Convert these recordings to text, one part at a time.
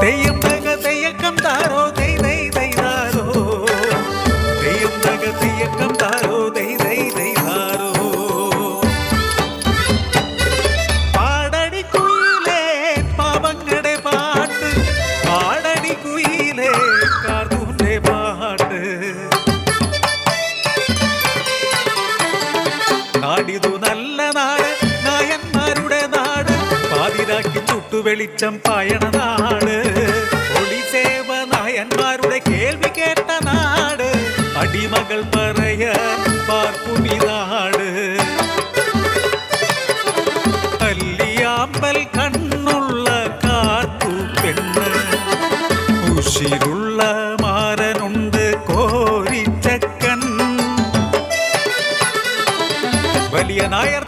Tem até പാതിരാക്കി വെളിച്ചം പായണ നാട് ഒളിസേവ നായന്മാരുടെ കേൾവി കേട്ട നാട്. അടിമകൾ പറയ പാർക്കുമി നാട് കല്ലിയാമ്പൽ കണ്ണുള്ള കാത്തു പെണ്ണ്. ഉശിരുള്ള മാരനുണ്ട് കോരിച്ചക്കൻ. വലിയ നായർ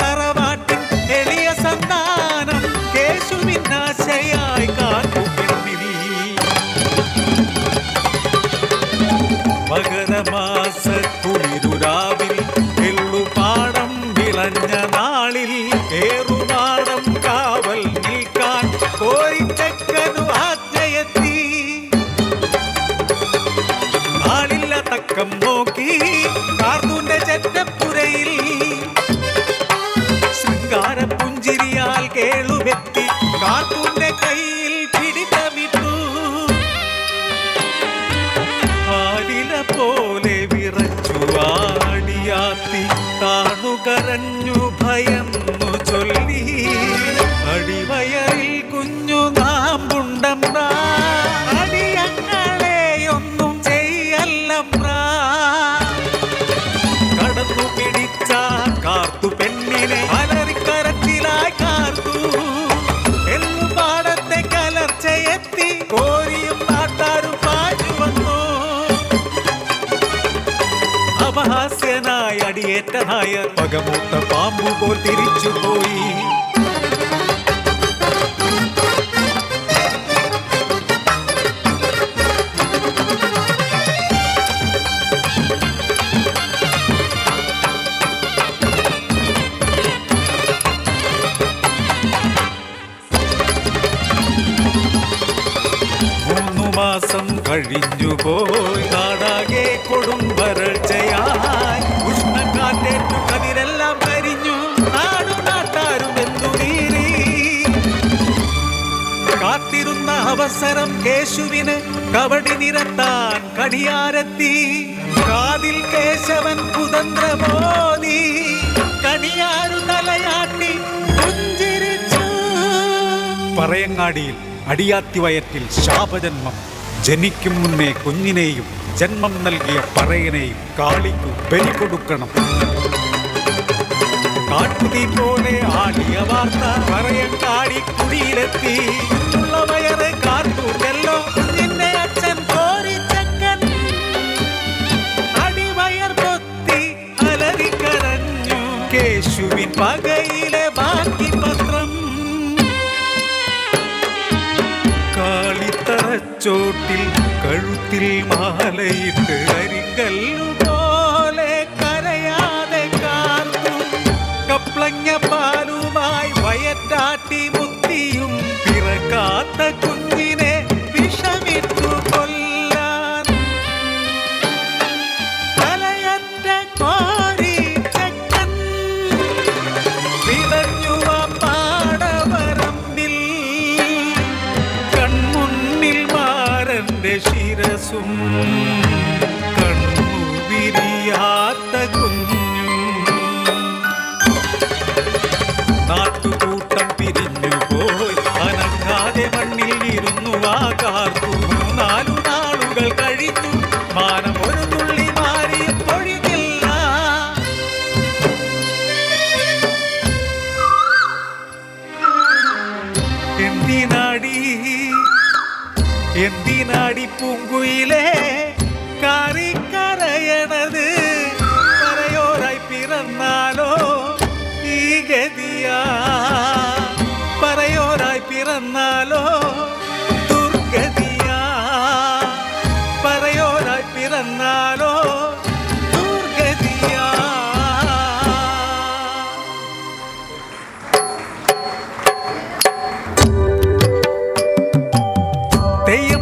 പോലെ വിറച്ചു ആടിയാത്തി. താണു ഭയം ചൊല്ലി. അടിവയറിൽ കുഞ്ഞു നാമ്പുണ്ടമ്രാ. അടിയേറ്റ നായർ പകമൂത്ത പാമ്പു പോൽ തിരിച്ചുപോയി മാസം കഴിഞ്ഞു പോയി നാടാകെ കൊടും വരൾച്ചയായി അവസരം കേശുവിന് കവടി നിരത്താൻ കണിയാരത്തി കാതിൽ കേശവൻ കുതന്ത്രമോദി കണിയാരു തലയാട്ടി പുഞ്ചിരിച്ചു. പറയങ്ങാടിയിൽ അടിയാത്തി വയറ്റിൽ ശാപജന്മം. ജനിക്കും മുന്നേ കുഞ്ഞിനെയും ജന്മം നൽകിയ പറയനെയും കാളിക്കു ബലി കൊടുക്കണം. കാട്ടുതീ പോലെ ആടിയ വാർത്ത പറയങ്കാടി കുടിയിലെത്തി. വയറ് കാത്തൂന്നല്ലോ നിന്നെ അച്ഛൻ ചക്കൻ. അടിവയർ പൊത്തി അലറിക്കരഞ്ഞു കേശുവിൻ പകയിലെ ബാക്കി പത്രം. കാളിത്തറച്ചോട്ടിൽ കഴുത്തിൽ മാലയിട്ട് അരിങ്കല്ലു ശിരസും കണ്ണു വിരിയാത്ത കുഞ്ഞും. നാട്ടുകൂട്ടം പിരിഞ്ഞു പോയി. അനങ്ങാതെ മണ്ണിൽ ഇരുന്നു ആ കാർത്തു. നാലു നാളുകൾ കഴിഞ്ഞു. മാനം ഒരു തുള്ളി മാറിയപ്പോഴില്ല എന്തിനാടി? എന്തിനാടി? அடி பூங்குயிலே காரி கரையனது கரையோராய் பிறந்தாலோ ஈகதியா? பறையோராய் பிறந்தாலோ